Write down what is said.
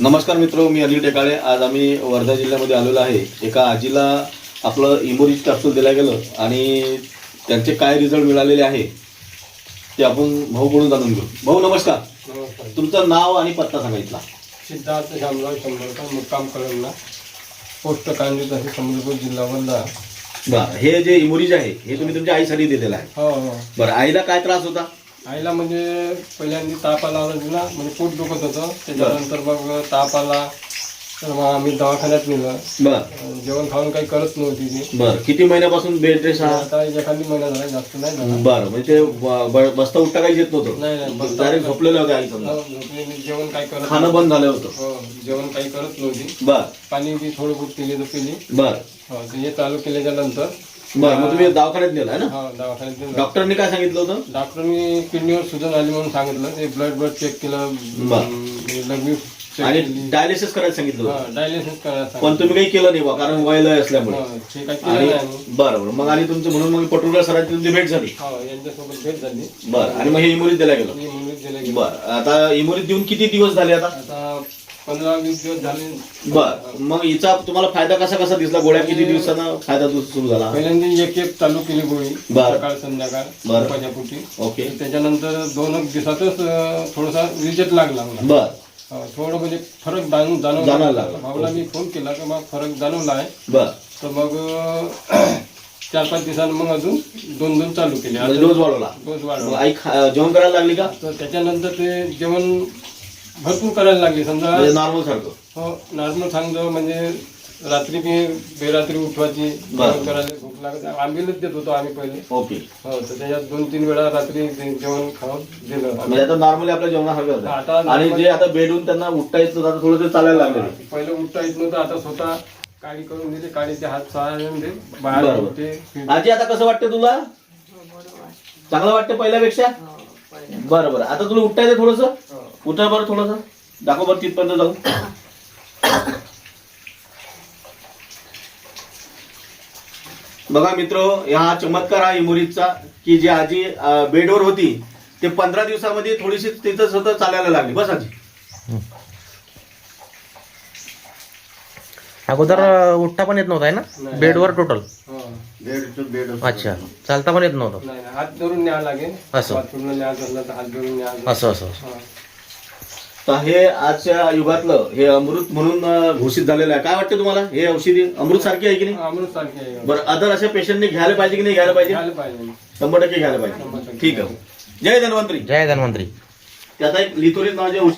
नमस्कार मित्र मी अनिल टेकाळे. आज आम्ही वर्धा जिल्ह्यामध्ये आलेलो आहे. एका आजीला आपलं इमोरिज कॅप्सूल दिलं गेलं आणि त्यांचे काय रिझल्ट मिळालेले आहे ते आपण भाऊकडून जाणून घेऊ. भाऊ नमस्कार. नमस्कार. तुमचं नाव आणि पत्ता सांगितला सिद्धार्थ शामराव शंभरकर मुक्काम कळमना पोस्ट कांडी तसे चंद्रपूर जिल्हा वर्धा. बरं हे जे इमोरिज आहे हे तुम्ही तुमच्या आईसाठी दिलेलं आहे. हो हो. बरं आईला काय त्रास होता? आईला म्हणजे पहिल्यांदा ताप आला होता तिला म्हणजे पोट दुखत होतं. त्याच्यानंतर मग ताप आला. तर मग आम्ही दवाखान्यात नेलं. बरं. जेवण खाऊन काही करत नव्हती ती. बरं. किती महिन्यापासून बेड रेस्ट हा आता एखादी महिना झाला जास्त नाही झाला. बरं. म्हणजे ते ब- ब- बसता उठता काहीच येत नाही, नाही, नव्हतं बसता डायरेक्ट झोपलेलं होतं आई समजा. हो, झोपलेली, जेवण काही करत खाणं बंद झालं होतं. हो जेवण काही करत नव्हती. बरं. पाणी बी थोडं बहुत पिली तर पिली. बरं. हो ते हे चालू केल्याच्यानंतर बरं मग तुम्ही दवाखान्यात नेलं ना? हो दवाखान्यात नेलं. डॉक्टरनी काय सांगितलं होतं? डॉक्टरनी किडनीवर सुजन आली म्हणून सांगितलं. ते ब्लड ब्लड चेक केलं. लघवी चेक आणि डायलिसिस करायला सांगितलं होतं? डायलिसिस करायला पण तुम्ही काही केलं नाही बा कारण वयलय असल्यामुळे. हो, ते काही केलं आणि नाही आम्ही. बरं बरं. मग आणि तुमचं म्हणून मग पटोळकर सरांची तुमची भेट झाली. हो यांच्यासोबत भेट झाली. बरं. आणि मग हे इमोरीज दिला गेलं मी गेले गेले बरं. आता इमोरीज देऊन किती दिवस झाले आता? आता पंधरा वीस दिवस झाले. बरं. मग हिचा तुम्हाला फायदा कसा कसा दिसला? गोळ्या किती दिवसानं फायदा सुरू झाला? पहिल्यांदा एक एक चालू केली गोळी. बरं. सकाळ संध्याकाळ बरं. उपाच्यापोटी ओके. त्याच्यानंतर दोन एक दिवसातच अं, थोडासा रिजल्ट लागला मला. बर. हो, थोडं म्हणजे फरक जाणून जाणवायला जाणवला लागला. भाऊला मी फोन केला की मग फरक जाणवला आहे. बर. तर मग अं, चार पाच दिवसांनी मग अजून दोन दोन चालू केले. म्हणजे डोस वाढवला. डोस मग वाढवला आई खा- जेवण करायला लागली का? तर त्याच्यानंतर ते जेवण भरपूर करायला लागले. समजा म्हणजे नॉर्मल सारखं हो नॉर्मल सांगतो म्हणजे रात्री मी बेरात्री उठवायची. बरं. जेवण करायला भूक लागत आंबीलच देत होतो आम्ही पहिले. ओके. हो तर त्याच्यात दोन तीन वेळा रात्री ते जेवण खाऊन दिलं. आम्ही. म्हणजे आता नॉर्मली आपल्या जेवणासारखं आता होतं आणि जे आता बेडून त्यांना उठता येत नव्हतं, आता थोडं ते चालायला लागले. पहिलं उठता येत नव्हतं आता स्वतः काळी करून दिली. काळीचे हात सहाय्याने बाहेर बरोबर. उठते. फिरते. आजी आता कसं वाटतं तुला? चांगलं वाटतं पहिल्यापेक्षा? बरं बरं. आता तुला उठता येते थोडस? उठा बरं थोडस. दाखव बरं तिथपर्यंत जाऊ बघा मित्र हा चमत्कार हा इमोरीजचा की जी आजी बेडवर होती ते पंधरा दिवसामध्ये थोडीशी तिथं स्वतः चालायला लागली. बस आजी. अगोदर उठता पण येत नव्हता आहे ना. बेडवर टोटल हो. अच्छा. चालता पण येत नव्हतं. हात धरून न्यावं लागेल. असं. असं असं. हो. तर हे आजच्या युगातलं हे अमृत म्हणून घोषित झालेलं आहे. काय वाटतं तुम्हाला? हे औषधी अमृत सारखी आहे की नाही? अमृत सारखे आहे. बरं अदर अशा पेशंटने घ्यायला पाहिजे की नाही? घ्यायला पाहिजे? घ्यायला पाहिजे. शंभर टक्के घ्यायला पाहिजे. ठीक आहे. जय धन्वंतरी. जय धन्वंतरी. त्याचा एक लिथोरिस नावाचे औषध